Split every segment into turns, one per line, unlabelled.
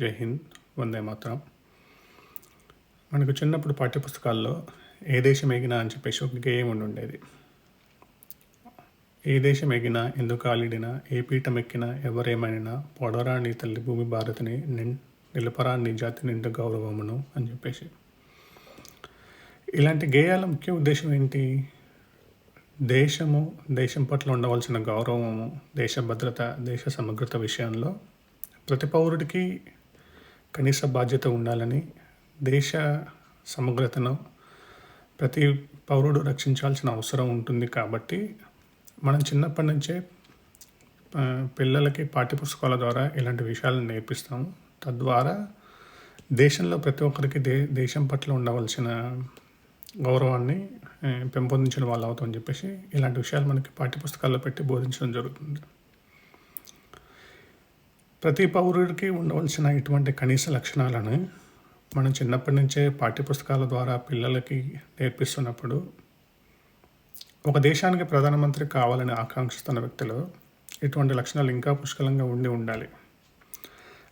జై హింద్ వందే మాత్రం. మనకు చిన్నప్పుడు పాఠ్యపుస్తకాల్లో ఏ దేశం ఎగినా అని చెప్పేసి ఒక గేయం ఉండి ఉండేది. ఏ దేశం ఎగినా ఎందుకు ఆలిడినా ఏ పీఠం ఎక్కినా ఎవరేమైనా పొడరా నీ తల్లి భూమి భారతిని నిన్ నిలపరా నీ జాతి నిండు గౌరవమును అని చెప్పేసి. ఇలాంటి గేయాల ముఖ్య ఉద్దేశం ఏంటి? దేశము దేశం పట్ల ఉండవలసిన గౌరవము దేశ భద్రత దేశ సమగ్రత విషయంలో ప్రతి పౌరుడికి కనీస బాధ్యత ఉండాలని దేశ సమగ్రతను ప్రతి పౌరుడు రక్షించాల్సిన అవసరం ఉంటుంది కాబట్టి మనం చిన్నప్పటి నుంచే పిల్లలకి పాఠ్యపుస్తకాల ద్వారా ఇలాంటి విషయాలను నేర్పిస్తాము. తద్వారా దేశంలో ప్రతి ఒక్కరికి దే దేశం పట్ల ఉండవలసిన గౌరవాన్ని పెంపొందించిన వాళ్ళు అవుతామని చెప్పేసి ఇలాంటి విషయాలు మనకి పాఠ్యపుస్తకాల్లో పెట్టి బోధించడం జరుగుతుంది. ప్రతి పౌరుడికి ఉండవలసిన ఇటువంటి కనీస లక్షణాలను మనం చిన్నప్పటి నుంచే పాఠ్యపుస్తకాల ద్వారా పిల్లలకి నేర్పిస్తున్నప్పుడు ఒక దేశానికి ప్రధానమంత్రి కావాలని ఆకాంక్షిస్తున్న వ్యక్తిలో ఇటువంటి లక్షణాలు ఇంకా పుష్కలంగా ఉండి ఉండాలి.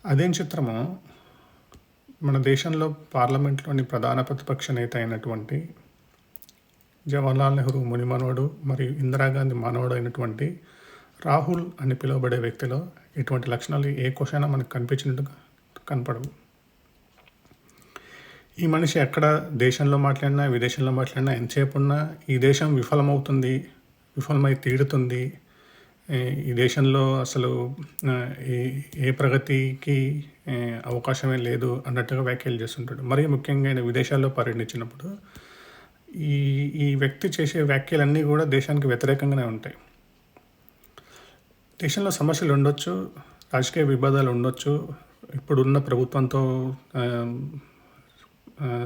అదేం చిత్రము మన దేశంలో పార్లమెంట్లోని ప్రధాన ప్రతిపక్ష నేత అయినటువంటి జవహర్లాల్ నెహ్రూ ముని మనవడు మరియు ఇందిరాగాంధీ మనవడు అయినటువంటి రాహుల్ అని పిలువబడే వ్యక్తిలో ఇటువంటి లక్షణాలు ఏ క్వశ్చన్ మనకు కనిపించినట్టుగా కనపడవు. ఈ మనిషి ఎక్కడ దేశంలో మాట్లాడినా విదేశంలో మాట్లాడినా ఎంతసేపు ఉన్నా ఈ దేశం విఫలమవుతుంది విఫలమై తీరుతుంది. ఈ దేశంలో అసలు ఏ ఏ ప్రగతికి అవకాశమే లేదు అన్నట్టుగా వ్యాఖ్యలు చేస్తుంటాడు. మరీ ముఖ్యంగా ఆయన విదేశాల్లో పర్యటించినప్పుడు ఈ ఈ వ్యక్తి చేసే వ్యాఖ్యలన్నీ కూడా దేశానికి వ్యతిరేకంగానే ఉంటాయి. దేశంలో సమస్యలు ఉండొచ్చు రాజకీయ విభేదాలు ఉండొచ్చు. ఇప్పుడున్న ప్రభుత్వంతో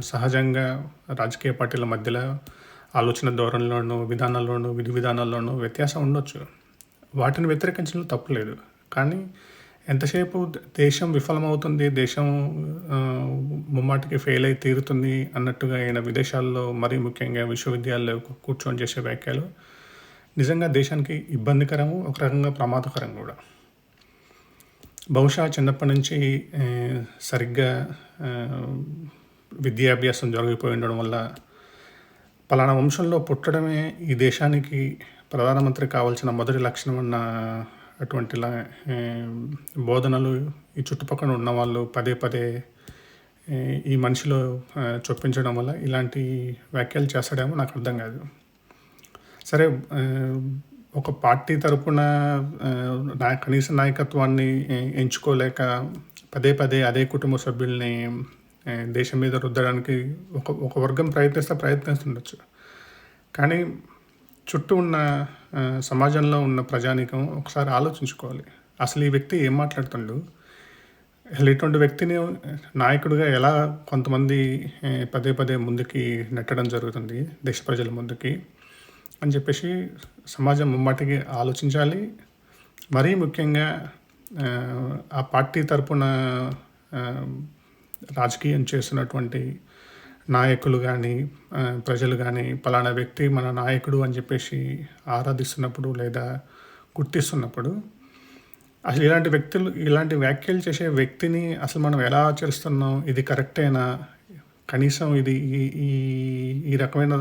సహజంగా రాజకీయ పార్టీల మధ్యలో ఆలోచన ధోరణిలోనూ విధానాల్లోనూ విధి విధానాల్లోనూ వ్యత్యాసం ఉండొచ్చు. వాటిని వ్యతిరేకించడం తప్పులేదు. కానీ ఎంతసేపు దేశం విఫలమవుతుంది దేశం ముమ్మాటికి ఫెయిల్ అయి తీరుతుంది అన్నట్టుగా ఆయన విదేశాల్లో మరీ ముఖ్యంగా విశ్వవిద్యాలయాల్లో కూర్చొని చేసే వ్యాఖ్యలు నిజంగా దేశానికి ఇబ్బందికరము ఒక రకంగా ప్రమాదకరం కూడా. బహుశా చిన్నప్పటి నుంచి సరిగ్గా విద్యాభ్యాసం జరిగిపోయి ఉండడం వల్ల పలానా వంశంలో పుట్టడమే ఈ దేశానికి ప్రధానమంత్రి కావాల్సిన మొదటి లక్షణం అన్న అటువంటి బోధనలు ఈ చుట్టుపక్కల ఉన్న వాళ్ళు పదే పదే ఈ మనిషిలో చొప్పించడం వల్ల ఇలాంటి వ్యాఖ్యలు చేస్తాడేమో నాకు అర్థం కాదు. సరే ఒక పార్టీ తరపున నా కనీస నాయకత్వాన్ని ఎంచుకోలేక పదే పదే అదే కుటుంబ సభ్యుల్ని దేశం మీద రుద్దడానికి ఒక ఒక వర్గం ప్రయత్నిస్తే ప్రయత్నిస్తుండొచ్చు. కానీ చుట్టూ ఉన్న సమాజంలో ఉన్న ప్రజానీకం ఒకసారి ఆలోచించుకోవాలి. అసలు ఈ వ్యక్తి ఏం మాట్లాడుతుండు? అసలు ఇటువంటి వ్యక్తిని నాయకుడిగా ఎలా కొంతమంది పదే పదే ముందుకి నెట్టడం జరుగుతుంది దేశ ప్రజల ముందుకి? అని చెప్పేసి సమాజం ముమ్మాటికి ఆలోచించాలి. మరీ ముఖ్యంగా ఆ, పార్టీ తరపున రాజకీయం చేస్తున్నటువంటి నాయకులు కానీ ప్రజలు కానీ పలానా వ్యక్తి మన నాయకుడు అని చెప్పేసి ఆరాధిస్తున్నప్పుడు లేదా గుర్తిస్తున్నప్పుడు అసలు ఇలాంటి వ్యక్తులు ఇలాంటి వ్యాఖ్యలు చేసే వ్యక్తిని అసలు మనం ఎలా ఆచరిస్తున్నాం? ఇది కరెక్టేనా? కనీసం ఇది ఈ ఈ ఈ రకమైన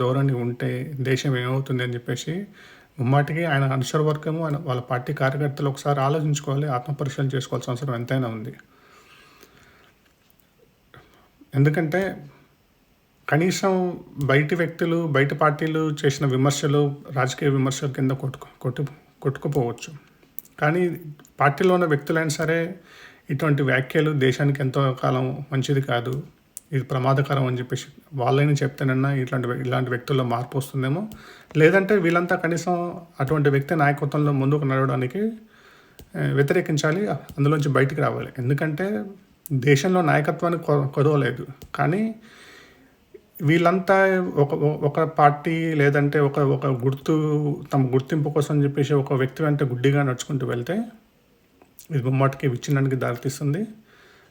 ధోరణి ఉంటే దేశం ఏమవుతుంది అని చెప్పేసి ముమ్మాటికి ఆయన అనుసరవర్గము ఆయన వాళ్ళ పార్టీ కార్యకర్తలు ఒకసారి ఆలోచించుకోవాలి ఆత్మపరిశీలన చేసుకోవాల్సిన అవసరం ఎంతైనా ఉంది. ఎందుకంటే కనీసం బయటి వ్యక్తులు బయట పార్టీలు చేసిన విమర్శలు రాజకీయ విమర్శల కింద కొట్టుకు కొట్టు కొట్టుకుపోవచ్చు. కానీ పార్టీలో ఉన్న వ్యక్తులైనా సరే ఇటువంటి వ్యాఖ్యలు దేశానికి ఎంతో కాలం మంచిది కాదు. ఇది ప్రమాదకరం అని చెప్పేసి వాళ్ళని చెప్తేనన్నా ఇట్లాంటి ఇలాంటి వ్యక్తుల్లో మార్పు వస్తుందేమో. లేదంటే వీళ్ళంతా కనీసం అటువంటి వ్యక్తి నాయకత్వంలో ముందుకు నడవడానికి వ్యతిరేకించాలి అందులోంచి బయటికి రావాలి. ఎందుకంటే దేశంలో నాయకత్వానికి కొ- కొదవలేదు కానీ వీళ్ళంతా ఒక ఒక పార్టీ లేదంటే ఒక ఒక గుర్తు తమ గుర్తింపు కోసం చెప్పేసి ఒక వ్యక్తి అంటే గుడ్డిగా నడుచుకుంటూ వెళ్తే ఇది బొమ్మాటికి విచ్ఛిన్నానికి దారితీస్తుంది.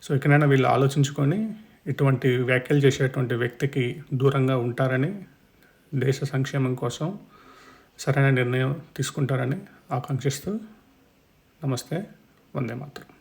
సో ఎక్కడైనా వీళ్ళు ఆలోచించుకొని ఇటువంటి వ్యాఖ్యలు చేసేటువంటి వ్యక్తికి దూరంగా ఉంటారని దేశ సంక్షేమం కోసం సరైన నిర్ణయం తీసుకుంటారని ఆకాంక్షిస్తూ నమస్తే వందే మాత్రం.